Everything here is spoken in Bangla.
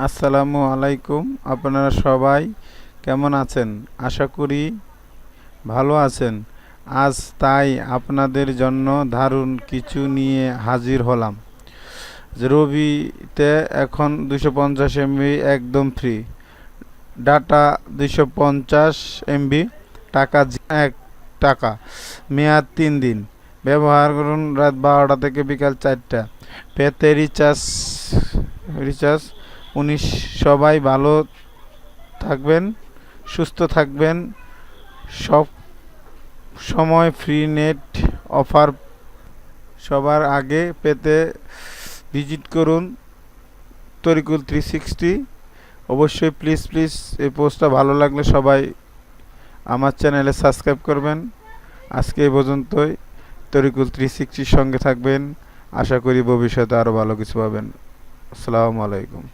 আসসালামু আলাইকুম। আপনারা সবাই কেমন আছেন? আশা করি ভালো আছেন। আজ তাই আপনাদের জন্য দারুণ কিছু নিয়ে হাজির হলাম। রবিতে এখন দুশো পঞ্চাশ এমবি একদম ফ্রি ডাটা দুশো পঞ্চাশ এমবি, টাকা এক টাকা। মেয়াদ তিন দিন। ব্যবহার করুন রাত বারোটা থেকে বিকাল চারটা। পেতে রিচার্জ রিচার্জ উনিশ, সবাই ভালো থাকবেন, সুস্থ থাকবেন। সব সময় ফ্রি নেট অফার সবার আগে পেতে ভিজিট করুন তরিকুল থ্রি সিক্সটি অবশ্যই প্লিজ প্লিজ এই পোস্টটা ভালো লাগলে সবাই আমার চ্যানেলে সাবস্ক্রাইব করবেন। আজকে এই পর্যন্তই। তরিকুল থ্রি সিক্সটির সঙ্গে থাকবেন। আশা করি ভবিষ্যতে আরও ভালো কিছু পাবেন। আসসালামু আলাইকুম।